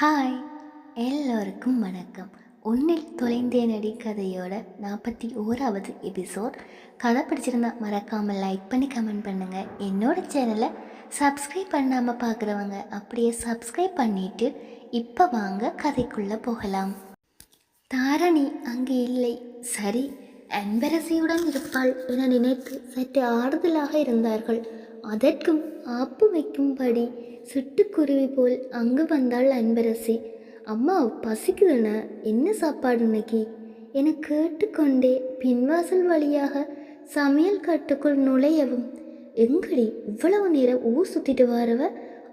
Hi எல்லோருக்கும் வணக்கம். உன்னில் தொலைந்தேனடி கதையோட நாற்பத்தி ஓராவது எபிசோட். கதை பிடிச்சிருந்தா மறக்காமல் லைக் பண்ணி கமெண்ட் பண்ணுங்கள் என்னோடய சேனலை சப்ஸ்கிரைப் பண்ணாமல் பார்க்குறவங்க அப்படியே சப்ஸ்கிரைப் பண்ணிவிட்டு இப்போ வாங்க கதைக்குள்ளே போகலாம். தாரணி அங்கே இல்லை. சரி அன்பரசியுடன் இருப்பாள் என நினைத்து சற்று ஆறுதலாக இருந்தார்கள். அதற்கும் ஆப்பு வைக்கும்படி சிட்டுக்குருவி போல் அங்கு வந்தாள் அன்பரசி. அம்மா பசிக்குதுன என்ன சாப்பாடு இன்னைக்கு? என கேட்டுக்கொண்டே பின்வாசல் வழியாக சமையல் கட்டுக்குள் நுழையவும். எங்கடி இவ்வளவு நேரம் ஊர் சுத்திட்டு வரவ?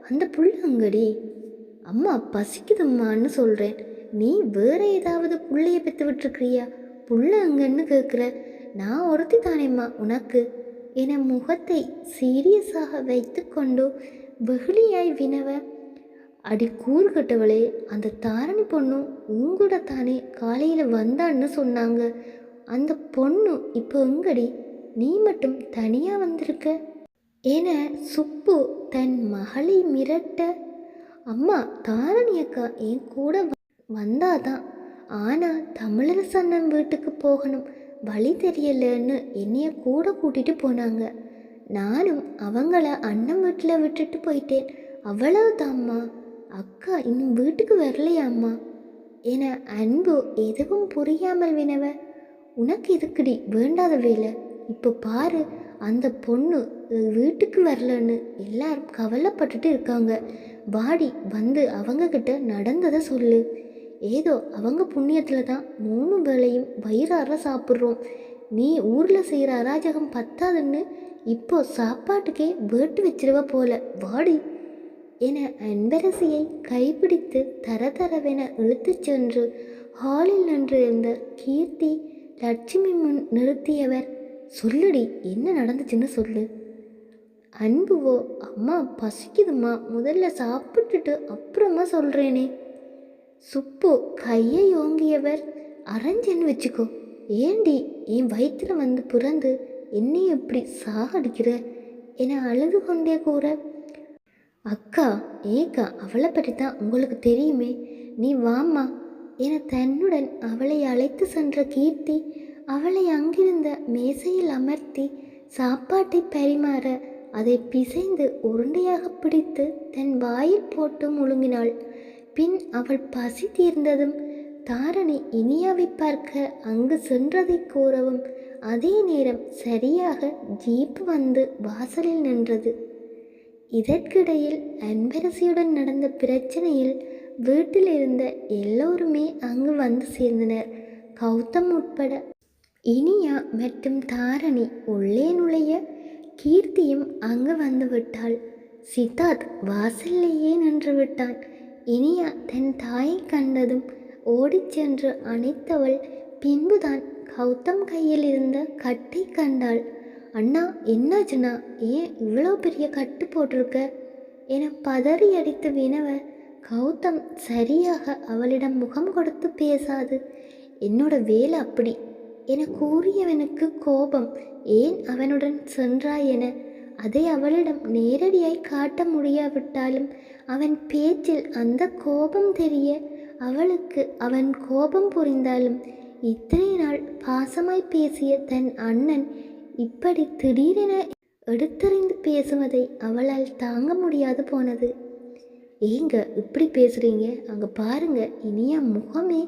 அந்த புள்ள அங்கடி. அம்மா பசிக்குதும்மான்னு சொல்கிறேன் நீ வேற ஏதாவது புள்ளைய பெற்று விட்டுருக்கிறியா? புள்ள அங்கன்னு கேட்குற நான் ஒருத்தி தானேம்மா உனக்கு. என முகத்தை சீரியஸாக வைத்து கொண்டு வெகுளியாய் வினவ அடி கூறுகட்டவளே அந்த தாரணி பொண்ணு உங்கூட தானே காலையில் வந்தான்னு சொன்னாங்க. அந்த பொண்ணு இப்போ எங்கடி? நீ மட்டும் தனியாக வந்திருக்க? என சுப்பு தன் மகளை மிரட்ட அம்மா தாரணி அக்கா என் கூட வந்தாதான். ஆனால் தமிழரசு வீட்டுக்கு போகணும். வழி தெரியலன்னு என்னைய கூட கூட்டிட்டு போனாங்க. நானும் அவங்கள அண்ணன் வீட்டில் விட்டுட்டு போயிட்டேன். அவ்வளவுதாம்மா அக்கா இன்னும் வீட்டுக்கு வரலையாம்மா. என அன்பு எதுவும் புரியாமல் வினவ உனக்கு எதுக்குடி? வேண்டாத வேலை. இப்போ பாரு அந்த பொண்ணு வீட்டுக்கு வரலன்னு எல்லாரும் கவலைப்பட்டுட்டு இருக்காங்க. வாடி வந்து அவங்க கிட்ட நடந்ததை சொல்லு. ஏதோ அவங்க புண்ணியத்தில் தான் மூணு வேளையும் வயிறார சாப்பிட்றோம். நீ ஊரில் செய்கிற அராஜகம் பத்தாதுன்னு இப்போ சாப்பாட்டுக்கே வேட்டு வச்சிருவ போல. வாடி. என அன்பரசியை கைப்பிடித்து தர தரவென இழுத்துச் சென்று ஹாலில் நின்று இருந்த கீர்த்தி லட்சுமி முன் நிறுத்தியவர் சொல்லுடி என்ன நடந்துச்சுன்னு சொல்லு. அன்புவோ அம்மா பசிக்குதும்மா முதல்ல சாப்பிட்டுட்டு அப்புறமா சொல்கிறேனே சுப்பு கையை ஓங்கியவர் அரஞ்சன் வச்சுக்கோ. ஏண்டி என் வயிற்றில் வந்து பிறந்து என்னை எப்படி சாகடிக்கிற? என அழுது கொண்டே கூற அக்கா ஏக்கா அவளை பற்றி தான் உங்களுக்கு தெரியுமே. நீ வாம்மா என தன்னுடன் அவளை அழைத்து சென்ற கீர்த்தி அவளை அங்கிருந்த மேசையில் அமர்த்தி சாப்பாட்டை பரிமாற அதை பிசைந்து உருண்டையாக பிடித்து தன் வாயில் போட்டு முழுங்கினாள். பின் அவள் பசி தீர்ந்ததும் தாரணி இனியாவை பார்க்க அங்கு சென்றதை கூறவும் அதே நேரம் சரியாக ஜீப் வந்து வாசலில் நின்றது. இதற்கிடையில் அன்பரசியுடன் நடந்த பிரச்சனையில் வீட்டில் இருந்த எல்லோருமே அங்கு வந்து சேர்ந்தனர். கௌதம் உட்பட இனியா மற்றும் தாரணி உள்ளே நுழைய கீர்த்தியும் அங்கு வந்து விட்டாள். சித்தார்த் வாசல்லையே நின்று விட்டான். இனியா தன் தாயை கண்டதும் ஓடிச் சென்று அணைத்தவள் பின்புதான் கௌதம் கையில் இருந்த கட்டை கண்டாள். அண்ணா என்னாச்சுண்ணா ஏன் இவ்வளோ பெரிய கட்டு போட்டிருக்க? என பதறி அடித்து வினவ கௌதம் சரியாக அவளிடம் முகம் கொடுத்து பேசாது. என்னோட வேலை அப்படி என கூறியவனுக்கு கோபம். ஏன் அவனுடன் சென்றாய் என அதை அவளிடம் நேரடியாய் காட்ட முடியாவிட்டாலும் அவன் பேச்சில் அந்த கோபம் தெரிய அவளுக்கு அவன் கோபம் புரிந்தாலும் இத்தனை நாள் பாசமாய் பேசிய தன் அண்ணன் இப்படி திடீரென எடுத்தறிந்து பேசுவதை அவளால் தாங்க முடியாது போனது. ஏங்க இப்படி பேசுறீங்க? அங்க பாருங்க இனியா முகமே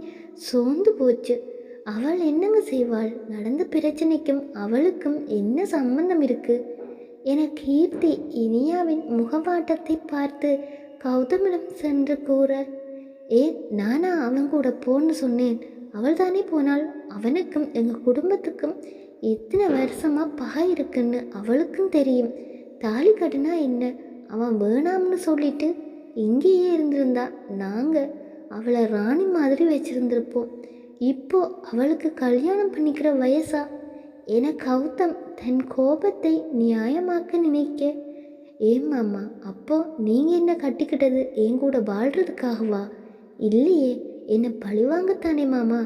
சோர்ந்து போச்சு. அவள் என்னங்க செய்வாள்? நடந்த பிரச்சனைக்கும் அவளுக்கும் என்ன சம்பந்தம் இருக்கு? என கீர்த்தி இனியாவின் முகவாட்டத்தை பார்த்து கௌதமிடம் சென்று கூற ஏ நானா அவன் கூட போன்னு சொன்னேன். அவள் தானே போனாள். அவனுக்கும் எங்கள் குடும்பத்துக்கும் எத்தனை வருஷமாக பகை இருக்குன்னு அவளுக்கும் தெரியும். தாலி கட்டுனா என்ன? அவன் வேணாம்னு சொல்லிட்டு இங்கேயே இருந்திருந்தா நாங்கள் அவளை ராணி மாதிரி வச்சுருந்துருப்போம். இப்போ அவளுக்கு கல்யாணம் பண்ணிக்கிற வயசா? என கௌதம் தன் கோபத்தை நியாயமாக்க நினைக்க ஏன் மாமா அப்போ நீங்கள் என்ன கட்டிக்கிட்டது? என் கூட வாழ்கிறதுக்காகவா இல்லையே என்னை பழிவாங்கத்தானே மாமா?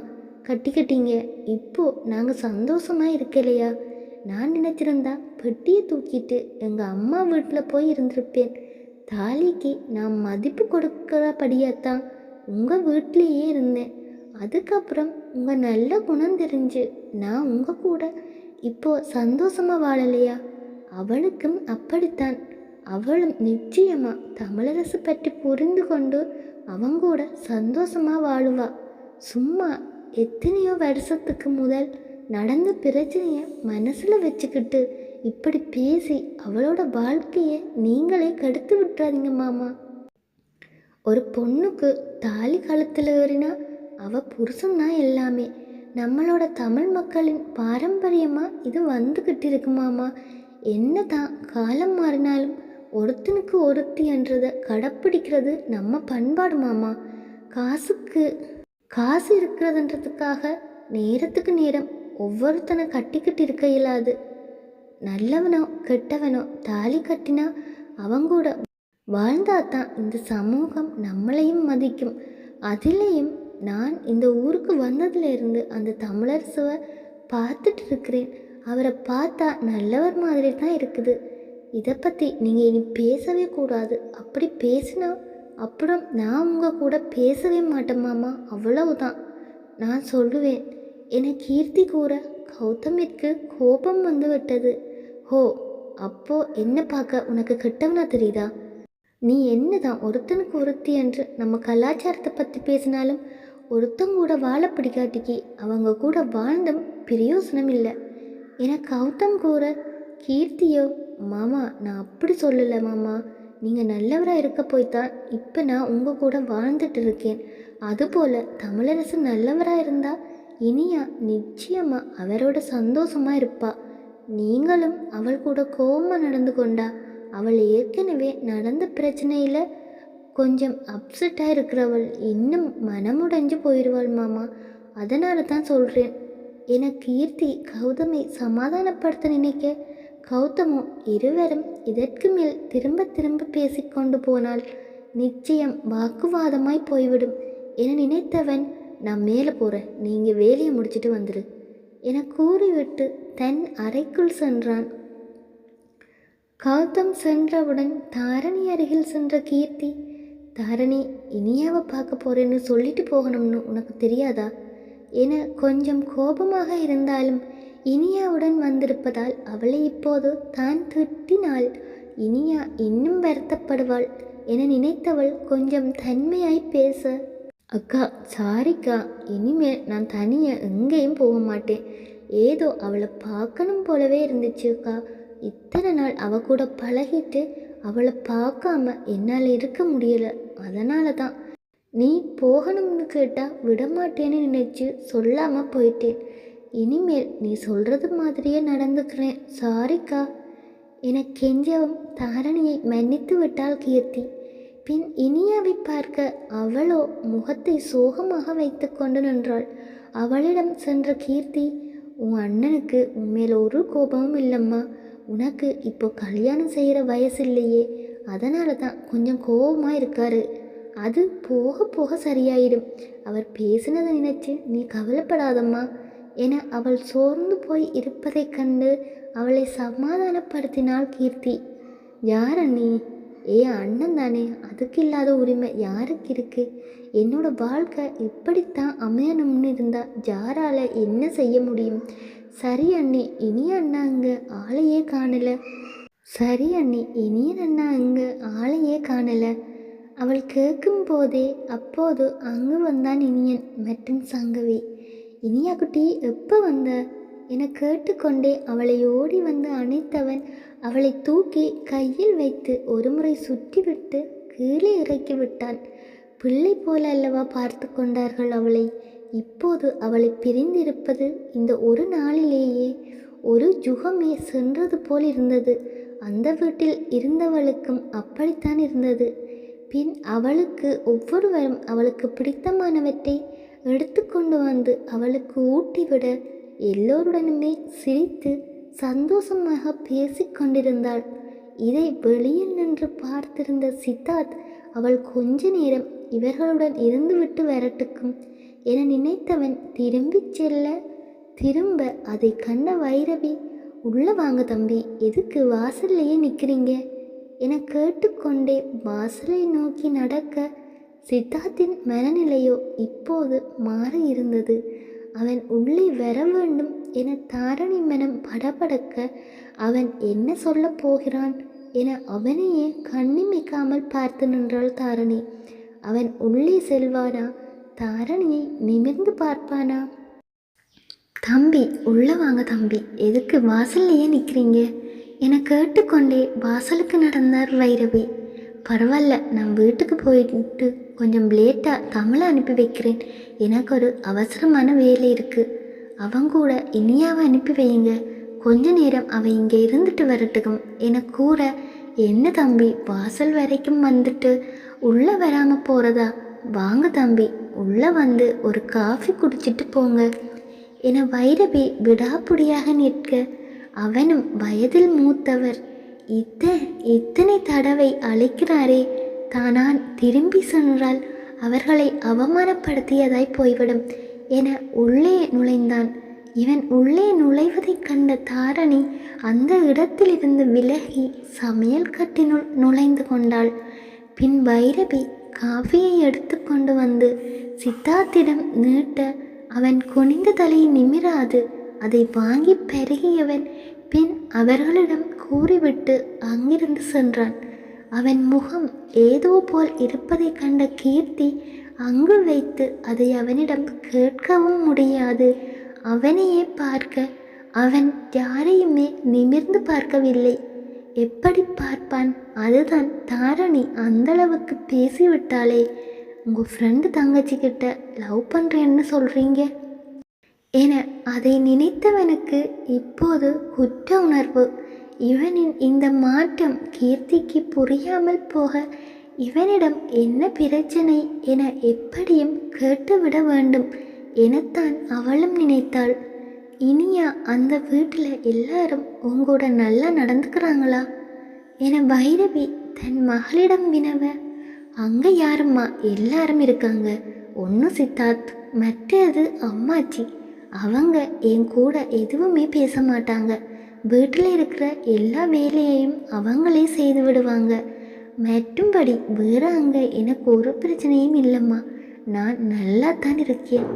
கட்டிக்கிட்டீங்க இப்போ நாங்கள் சந்தோஷமாக இருக்கலையா? நான் நினச்சிருந்தா பெட்டியை தூக்கிட்டு எங்கள் அம்மா வீட்டில் போய் இருந்திருப்பேன். தாலிக்கு நான் மதிப்பு கொடுக்கிறபடியாத்தான் உங்கள் வீட்லேயே இருந்தேன். அதுக்கப்புறம் உங்கள் நல்ல குணம் தெரிஞ்சு நான் உங்கள் கூட இப்போ சந்தோஷமாக வாழலையா? அவளுக்கும் அப்படித்தான். அவளும் நிச்சயமாக தமிழரசு பற்றி புரிந்து கொண்டு அவங்க கூட சந்தோஷமா வாழுவா. சும்மா எத்தனையோ வருஷத்துக்கு முதல் நடந்த பிரச்சனையை மனசில் வச்சுக்கிட்டு இப்படி பேசி அவளோட வாழ்க்கையை நீங்களே கெடுத்து விட்டுறாதீங்க மாமா. ஒரு பொண்ணுக்கு தாலி காலத்தில் ஏறினா அவ புருஷன்தான் எல்லாமே. நம்மளோட தமிழ் மக்களின் பாரம்பரியமாக இது வந்துக்கிட்டு இருக்குமாமா என்ன தான் காலம் மாறினாலும் ஒருத்தனுக்கு ஒருத்தி என்றதை கடைப்பிடிக்கிறது நம்ம பண்பாடு மாமா. காசுக்கு காசு இருக்கிறதுன்றதுக்காக நேரத்துக்கு நேரம் ஒவ்வொருத்தனை கட்டிக்கிட்டு இருக்க இயலாது. நல்லவனோ கெட்டவனோ தாலி கட்டினா அவங்கூட வாழ்ந்தா தான் இந்த சமூகம் நம்மளையும் மதிக்கும். அதிலேயும் நான் இந்த ஊருக்கு வந்ததுலேருந்து அந்த அந்த தமிழரசுவை பார்த்துட்டு இருக்கிறேன். அவரை பார்த்தா நல்லவர் மாதிரி தான் இருக்குது. இதை பற்றி நீங்கள் இனி பேசவே கூடாது. அப்படி பேசினா அப்புறம் நான் உங்கள் கூட பேசவே மாட்டேமாமா அவ்வளவுதான். நான் சொல்லுவேன். என கீர்த்தி கூற கௌதமிற்கு கோபம் வந்து விட்டது. ஹோ அப்போ என்ன பார்க்க உனக்கு கெட்டவனா தெரியுதா? நீ என்னதான் ஒருத்தனுக்கு ஒருத்தி என்று நம்ம கலாச்சாரத்தை பற்றி பேசினாலும் ஒருத்தங்க கூட வாழ பிடிக்காட்டிக்கு அவங்க கூட வாழ்ந்தும் பிரயோசனம் இல்லை. என கௌதம் கூற கீர்த்தியோ மாமா நான் அப்படி சொல்லலை மாமா. நீங்கள் நல்லவராக இருக்க போய்த்தான் இப்போ நான் உங்கள் கூட வாழ்ந்துட்டு இருக்கேன். அதுபோல் தமிழரசு நல்லவராக இருந்தால் இனியா நிச்சயமாக அவரோட சந்தோஷமாக இருப்பா. நீங்களும் அவள் கூட கோபமாக நடந்து கொண்டா அவள் ஏற்கனவே நடந்த பிரச்சனையில் கொஞ்சம் அப்செட்டாக இருக்கிறவள் இன்னும் மனமுடைஞ்சு போயிடுவாள் மாமா. அதனால தான் சொல்கிறேன் என கீர்த்தி கௌதமை சமாதானப்படுத்த நினைக்க கௌதமோ இருவரும் இதற்கு மேல் திரும்ப திரும்ப பேசிக்கொண்டு போனால் நிச்சயம் வாக்குவாதமாய் போய்விடும் என நினைத்தவன் நான் மேலே போகிறேன் நீங்கள் வேலையை முடிச்சிட்டு வந்துடு என கூறிவிட்டு தன் அறைக்குள் சென்றான். கௌதம் சென்றவுடன் தாரணி அருகில் சென்ற கீர்த்தி தாரணி இனியாவை பார்க்க போறேன்னு சொல்லிட்டு போகணும்னு உனக்கு தெரியாதா? என கொஞ்சம் கோபமாக இருந்தாலும் இனியாவுடன் வந்திருப்பதால் அவளை இப்போது தான் திட்டினாள். இனியா இன்னும் வருத்தப்படுவாள் என நினைத்தவள் கொஞ்சம் தன்மையாய் பேச அக்கா சாரிக்கா இனிமேல் நான் தனியாக எங்கேயும் போக மாட்டேன். ஏதோ அவளை பார்க்கணும் போலவே இருந்துச்சு அக்கா. இத்தனை நாள் அவ கூட பழகிட்டு அவளை பார்க்காம என்னால் இருக்க முடியல. அதனால தான். நீ போகணும்னு கேட்டால் விடமாட்டேன்னு நினைச்சு சொல்லாமல் போயிட்டேன். இனிமேல் நீ சொல்கிறது மாதிரியே நடந்துக்கிறேன். சாரிக்கா. என கெஞ்சவும் தாரணியை மன்னித்து விட்டாள் கீர்த்தி. பின் இனியாவை பார்க்க அவளோ முகத்தை சோகமாக வைத்து கொண்டு நின்றாள். அவளிடம் சென்ற கீர்த்தி உன் அண்ணனுக்கு உண்மையில் ஒரு கோபமும் இல்லைம்மா. உனக்கு இப்போ கல்யாணம் செய்கிற வயசு இல்லையே அதனால தான் கொஞ்சம் கோபமாக இருக்காரு. அது போக போக சரியாயிடும். அவர் பேசினதை நினைச்சு நீ கவலைப்படாதம்மா. என அவள் சோர்ந்து போய் இருப்பதைக் கண்டு அவளை சமாதானப்படுத்தினாள் கீர்த்தி. யார் அண்ணி? ஏ அண்ணன் தானே. அதுக்கு இல்லாத உரிமை யாருக்கு இருக்கு? என்னோட வாழ்க்கை இப்படித்தான் அமையணும்னு இருந்தா யாரால என்ன செய்ய முடியும்? சரி அண்ணி இனிய அண்ணா அங்க ஆளையே காணல. சரி அண்ணி இனிய அண்ணா அங்க ஆளையே காணல. அவள் கேட்கும் போதே அப்போது அங்கு வந்தான் இனியன் மற்றும் சங்கவி. இனியா குட்டி எப்போ வந்த? என கேட்டுக்கொண்டே அவளை ஓடி வந்து அணைத்தவன் அவளை தூக்கி கையில் வைத்து ஒருமுறை சுற்றிவிட்டு கீழே இறக்கி விட்டான் பிள்ளை போல அல்லவா பார்த்து கொண்டார்கள் அவளை? இப்போது அவளை பிரிந்திருப்பது இந்த ஒரு நாளிலேயே ஒரு ஜுகமே சென்றது போல் இருந்தது. அந்த வீட்டில் இருந்தவளுக்கும் அப்படித்தான் இருந்தது. பின் அவளுக்கு ஒவ்வொருவரும் அவளுக்கு பிடித்தமானவற்றை எடுத்துக்கொண்டு வந்து அவளுக்கு ஊட்டிவிட எல்லோருடனுமே சிரித்து சந்தோஷமாக பேசிக்கொண்டிருந்தாள் இதை வெளியில் நின்று பார்த்திருந்த சித்தார்த் அவள் கொஞ்ச நேரம் இவர்களுடன் இருந்துவிட்டு வரட்டுக்கும் என நினைத்தவன் திரும்பிச் செல்ல திரும்ப அதை கண்ட வைரவி உள்ள வாங்க தம்பி எதுக்கு வாசல்லையே நிற்கிறீங்க என கேட்டுக்கொண்டே வாசலை நோக்கி நடக்க சித்தார்த்தின் மனநிலையோ இப்போது மாறி இருந்தது. அவன் உள்ளே வர வேண்டும் என தாரணி மனம் படபடக்க அவன் என்ன சொல்லப் போகிறான்? என அவனையே கண்ணிமைக்காமல் பார்த்து நின்றாள் தாரணி. அவன் உள்ளே செல்வானா? தாரணியை நிமிர்ந்து பார்ப்பானா? தம்பி உள்ள வாங்க தம்பி. எதுக்கு வாசல்லையே நிற்கிறீங்க என கேட்டுக்கொண்டே வாசலுக்கு நடந்தார் வைரவி. பரவாயில்ல நான் வீட்டுக்கு போயிட்டு கொஞ்சம் லேட்டாக தமிழை அனுப்பி வைக்கிறேன். எனக்கு ஒரு அவசரமான வேலை இருக்குது அவங்க கூட இனியாவை அனுப்பி வையுங்க. கொஞ்ச நேரம் அவன் இங்கே இருந்துட்டு வரட்டுக்கும். என கூற என்ன தம்பி வாசல் வரைக்கும் வந்துட்டு உள்ளே வராமல் போகிறதா வாங்க தம்பி உள்ளே வந்து ஒரு காஃபி குடிச்சிட்டு போங்க. என வைரவி விடாப்புடியாக நிற்க அவனும் வயதில் மூத்தவர். இத்த இத்தனை தடவை அழைக்கிறாரே. தானான் திரும்பி சென்றால் அவர்களை அவமானப்படுத்தியதாய் போய்விடும் என உள்ளே நுழைந்தான். இவன் உள்ளே நுழைவதைக் கண்ட தாரணி அந்த இடத்திலிருந்து விலகி சமையல் கட்டினுள் நுழைந்து கொண்டாள். பின் பைரவி காஃபியை எடுத்துக்கொண்டு வந்து சித்தார்த்திடம் நீட்ட அவன் குனிந்த தலை நிமிராது. அதை வாங்கி பெருகியவன் பின் அவர்களிடம் கூறிவிட்டு அங்கிருந்து சென்றான். அவன் முகம் ஏதோ போல் இருப்பதைக் கண்ட கீர்த்தி அங்கு வைத்து அதை அவனிடம் கேட்கவும் முடியாது. அவனையே பார்க்க அவன் யாரையுமே நிமிர்ந்து பார்க்கவில்லை. எப்படி பார்ப்பான்? அதுதான் தாரணி அந்தளவுக்கு பேசிவிட்டாளே. உங்கள் ஃப்ரெண்டு தங்கச்சி கிட்ட லவ் பண்ணுறேன்னு சொல்கிறீங்க என அதை நினைத்தவனுக்கு இப்போது குற்ற உணர்வு. இவனின் இந்த மாற்றம் கீர்த்திக்கு புரியாமல் போக இவனிடம் என்ன பிரச்சனை என எப்படியும் கேட்டுவிட வேண்டும் எனத்தான் அவளும் நினைத்தாள். இனியா அந்த வீட்டில் எல்லாரும் உங்களோட நல்லா நடந்துக்கிறாங்களா? என பைரவி தன் மகளிடம் வினவ அங்கே யாரும்மா? எல்லாரும் இருக்காங்க. ஒன்று சித்தார்த் மற்றது அம்மாச்சி. அவங்க என் கூட எதுவுமே பேச மாட்டாங்க. வீட்டில் இருக்கிற எல்லா வேலையையும் அவங்களே செய்து விடுவாங்க. மற்றும்படி வேறு அங்கே எனக்கு ஒரு பிரச்சனையும் இல்லைம்மா. நான் நல்லா தான் இருக்கேன்.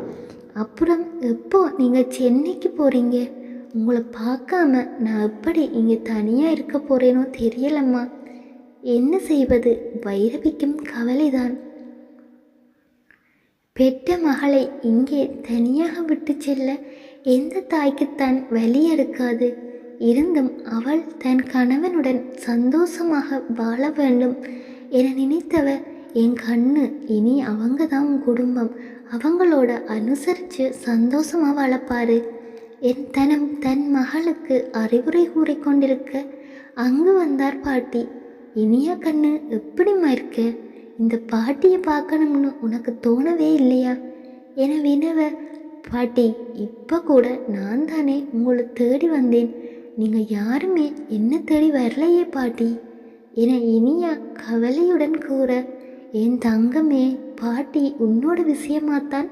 அப்புறம் எப்போ நீங்கள் சென்னைக்கு போகிறீங்க உங்களை பார்க்காம நான் எப்படி இங்கே தனியாக இருக்க போகிறேனோ தெரியலம்மா. என்ன செய்வது? வைரவிக்கும் கவலைதான். பெற்ற மகளை இங்கே தனியாக விட்டு செல்ல எந்த தாய்க்குத்தான் வலி எடுக்காது இருந்தும் அவள் தன் கணவனுடன் சந்தோஷமாக வாழ வேண்டும் என நினைத்தவர் என் கண்ணு இனி அவங்க தான் உன் குடும்பம். அவங்களோட அனுசரித்து சந்தோஷமாக வளர்ப்பாரு என் தனம் தன் மகளுக்கு அறிவுரை கூறிக்கொண்டிருக்க அங்கு வந்தார் பாட்டி. இனியா கண்ணு எப்படிம்மா இருக்க? இந்த பாட்டியை பார்க்கணும்னு உனக்கு தோணவே இல்லையா? என வினவ பாட்டி இப்போ கூட நான் தானே உங்களை தேடி வந்தேன். நீங்கள் யாருமே என்ன தேடி வரலையே பாட்டி? என இனியா கவலையுடன் கூற என் தங்கமே பாட்டி உன்னோட விஷயமாத்தான்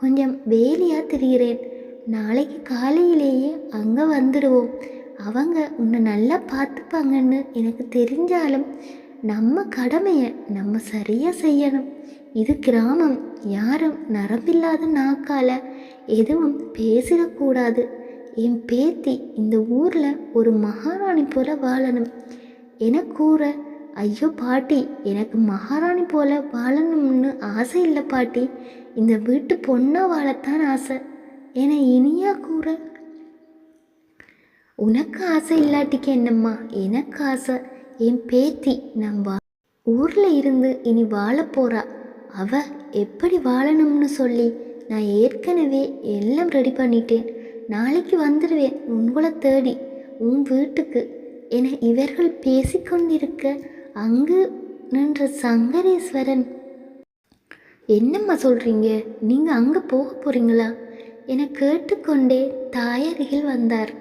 கொஞ்சம் வேலையாக தெரிகிறேன். நாளைக்கு காலையிலேயே அங்கே வந்துடுவோம். அவங்க உன்னை நல்லா பார்த்துப்பாங்கன்னு எனக்கு தெரிஞ்சாலும் நம்ம கடமையை நம்ம சரியாக செய்யணும். இது கிராமம் யாரும் நரம்பில்லாத நாக்கால எதுவும் பேசிடக்கூடாது. என் பேத்தி இந்த ஊரில் ஒரு மகாராணி போல வாழணும். என கூற ஐயோ பாட்டி எனக்கு மகாராணி போல வாழணும்னு ஆசை இல்லை பாட்டி. இந்த வீட்டு பொண்ணாக வாழத்தான் ஆசை என இனியா கூற உனக்கு ஆசை இல்லாட்டிக்கு என்னம்மா? எனக்கு ஆசை. என் பேத்தி நான் வா ஊரில் இருந்து இனி வாழ போகிறா அவ எப்படி வாழணும்னு சொல்லி நான் ஏற்கனவே எல்லாம் ரெடி பண்ணிட்டேன். நாளைக்கு வந்துடுவேன் உங்களை தேடி உன் வீட்டுக்கு. என இவர்கள் பேசிக்கொண்டிருக்க அங்கு நின்ற சங்கரேஸ்வரன் என்னம்மா சொல்கிறீங்க நீங்கள் அங்கே போக போகிறீங்களா என கேட்டுக்கொண்டே தாயருகில் வந்தார்.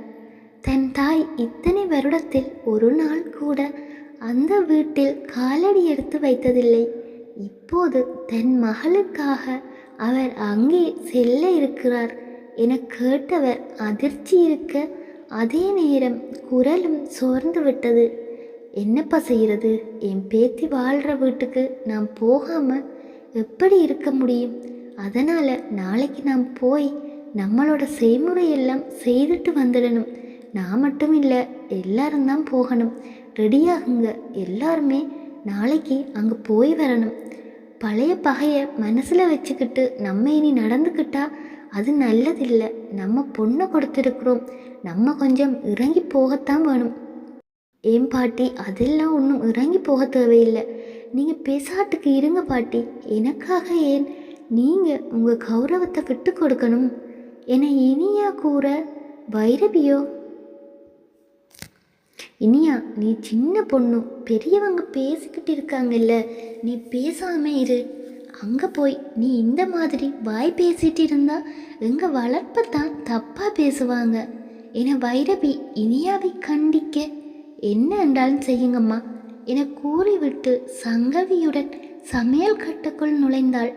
தன் தாய் இத்தனை வருடத்தில் ஒரு நாள் கூட அந்த வீட்டில் காலடி எடுத்து வைத்ததில்லை. இப்போது தன் மகளுக்காக அவர் அங்கே செல்ல இருக்கிறார். என கேட்டவர் அதிர்ச்சி இருக்க அதே நேரம் குரலும் சோர்ந்து விட்டது. என்னப்பா செய்கிறது என் பேத்தி வாழ்கிற வீட்டுக்கு நாம் போகாமல் எப்படி இருக்க முடியும்? அதனால் நாளைக்கு நாம் போய் நம்மளோட செய்முறையெல்லாம் செய்துட்டு வந்துடணும். நான் மட்டும் இல்லை எல்லாரும் தான் போகணும். ரெடியாகுங்க எல்லாருமே நாளைக்கு அங்கே போய் வரணும். பழைய பகையை மனசில் வச்சுக்கிட்டு நம்ம இனி நடந்துக்கிட்டால் அது நல்லதில்லை. நம்ம பொண்ணை கொடுத்துருக்குறோம். நம்ம கொஞ்சம் இறங்கி போகத்தான் வேணும். ஏன் பாட்டி அதெல்லாம் ஒன்றும் இறங்கி போக தேவையில்லை. நீங்கள் பேசாட்டுக்கு இருங்க பாட்டி. எனக்காக ஏன்? நீங்கள் உங்கள் கௌரவத்தை விட்டு கொடுக்கணும். என இனியா கூற வைரவியோ இனியா நீ சின்ன பொண்ணு. பெரியவங்க பேசிக்கிட்டு இருக்காங்கல்ல. நீ பேசாமல் இரு. அங்கே போய் நீ இந்த மாதிரி வாய் பேசிட்டு இருந்தா எங்க வளர்ப்பத்தான் தப்பாக பேசுவாங்க. என வைரவி இனியாவை கண்டிக்க என்ன என்றாலும் செய்யுங்கம்மா என கூறிவிட்டு சங்கவியுடன் சமையல் கட்டுக்குள் நுழைந்தாள்.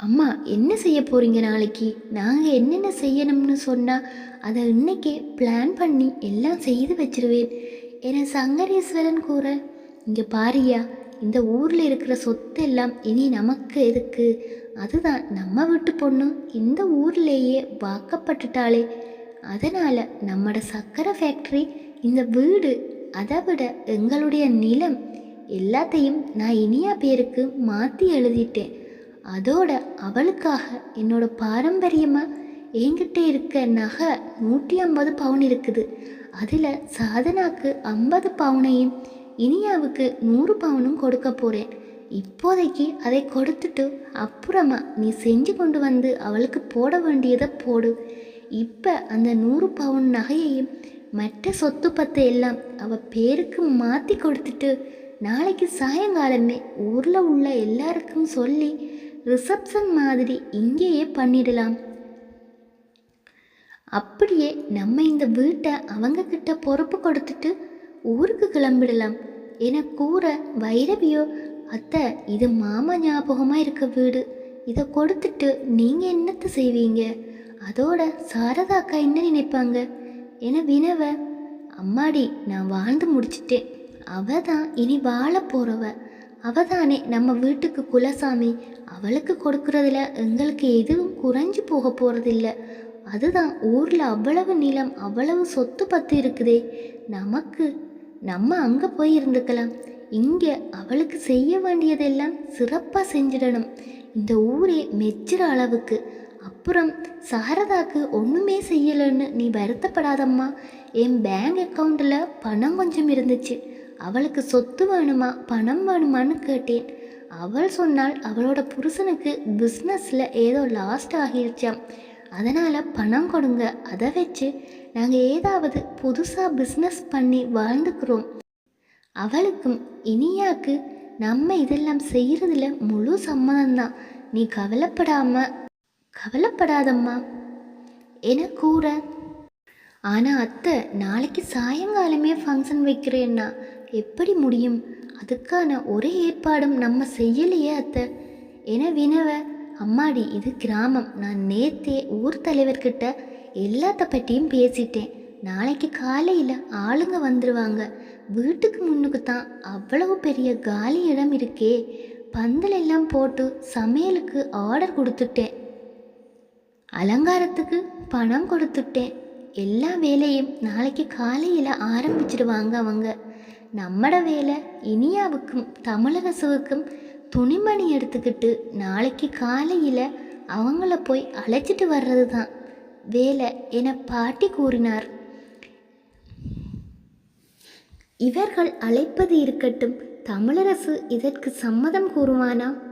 அம்மா என்ன செய்ய போறீங்க நாளைக்கு? நாங்கள் என்னென்ன செய்யணும்னு சொன்னால் அதை இன்னைக்கே பிளான் பண்ணி எல்லாம் செய்து வச்சிருவேன் என சங்கரேஸ்வரன் கூற இங்கே பாரியா இந்த ஊரில் இருக்கிற சொத்தெல்லாம் இனி நமக்கு எதுக்கு? அதுதான் நம்ம வீட்டு பொண்ணு. இந்த ஊர்லேயே வாக்கப்பட்டுட்டாளே. அதனால் நம்மட சக்கரை ஃபேக்ட்ரி இந்த வீடு அதை விட எங்களுடைய நிலம் எல்லாத்தையும் நான் இனியா பேருக்கு மாற்றி எழுதிட்டேன். அதோட அவளுக்காக என்னோட பாரம்பரியமாக என்கிட்ட இருக்க நகை நூற்றி ஐம்பது பவுன் இருக்குது. அதில் சாதனாக்கு ஐம்பது பவுனையும் இனியாவுக்கு நூறு பவுனும் கொடுக்க போகிறேன் இப்போதைக்கு அதை கொடுத்துட்டு அப்புறமா நீ செஞ்சு கொண்டு வந்து அவளுக்கு போட வேண்டியதை போடு. இப்போ அந்த நூறு பவுன் நகையையும் மற்ற சொத்து பத்து எல்லாம் அவ பேருக்கு மாற்றி கொடுத்துட்டு நாளைக்கு சாயங்காலமே ஊரில் உள்ள எல்லாருக்கும் சொல்லி ரிசப்ஷன் மாதிரி இங்கேயே பண்ணிடலாம். அப்படியே நம்ம இந்த வீட்டை அவங்க கிட்ட பொறுப்பு கொடுத்துட்டு ஊருக்கு கிளம்பிடலாம் என கூற வைரவியோ அத்தை இது மாமா ஞாபகமாக இருக்க வீடு. இதை கொடுத்துட்டு நீங்கள் என்னத்தை செய்வீங்க? அதோட சாரதா அக்கா என்ன நினைப்பாங்க? என வினவ அம்மாடி நான் வாழ்ந்து முடிச்சிட்டேன். அவ தான் இனி வாழ போகிறவ அவ தானே நம்ம வீட்டுக்கு குலசாமி. அவளுக்கு கொடுக்கறதுல எங்களுக்கு எதுவும் குறைஞ்சு போக போகிறதில்ல அதுதான் ஊரில் அவ்வளவு நிலம் அவ்வளவு சொத்து பத்து இருக்குதே. நமக்கு நம்ம அங்கே போய் இருந்துக்கலாம். இங்கே அவளுக்கு செய்ய வேண்டியதெல்லாம் சிறப்பாக செஞ்சிடணும். இந்த ஊரே மெச்சுற அளவுக்கு. அப்புறம் சாரதாக்கு ஒன்றுமே செய்யலைன்னு நீ வருத்தப்படாதம்மா. என் பேங்க் அக்கௌண்ட்டில் பணம் கொஞ்சம் இருந்துச்சு. அவளுக்கு சொத்து வேணுமா பணம் வேணுமான்னு கேட்டேன். அவள் சொன்னால் அவளோட புருஷனுக்கு பிஸ்னஸில் ஏதோ லாஸ்ட் ஆகிருச்சாம். அதனால் பணம் கொடுங்க அதை வச்சு நாங்கள் ஏதாவது புதுசாக பிஸ்னஸ் பண்ணி வாழ்ந்துக்கிறோம். அவளுக்கும் இனியாக்கு நம்ம இதெல்லாம் செய்கிறதுல முழு சம்மதம்தான். நீ கவலைப்படாம கவலைப்படாதம்மா என கூற ஆனால் அத்தை நாளைக்கு சாயங்காலமே ஃபங்க்ஷன் வைக்கிறேன்னா எப்படி முடியும்? அதுக்கான ஒரே ஏற்பாடும் நம்ம செய்யலையே அத்தை என வினவ அம்மாடி இது கிராமம். நான் நேத்தே ஊர் தலைவர்கிட்ட எல்லாத்த பற்றியும் பேசிட்டேன். நாளைக்கு காலையில் ஆளுங்க வந்துடுவாங்க வீட்டுக்கு முன்னுக்கு தான் அவ்வளவு பெரிய காலி இடம் இருக்கே. பந்தல் எல்லாம் போட்டு சமையலுக்கு ஆர்டர் கொடுத்துட்டேன். அலங்காரத்துக்கு பணம் கொடுத்துட்டேன். எல்லா வேலையும் நாளைக்கு காலையில் ஆரம்பிச்சிடுவாங்க அவங்க. நம்மட வேலை இனியாவுக்கும் தமிழரசுவுக்கும் துணிமணி எடுத்துக்கிட்டு நாளைக்கு காலையில் அவங்கள போய் அழைச்சிட்டு வர்றது தான் வேலை என பாட்டி கூறினார். இவர்கள் அழைப்பது இருக்கட்டும் தமிழரசு இதற்கு சம்மதம் கூறுவானா?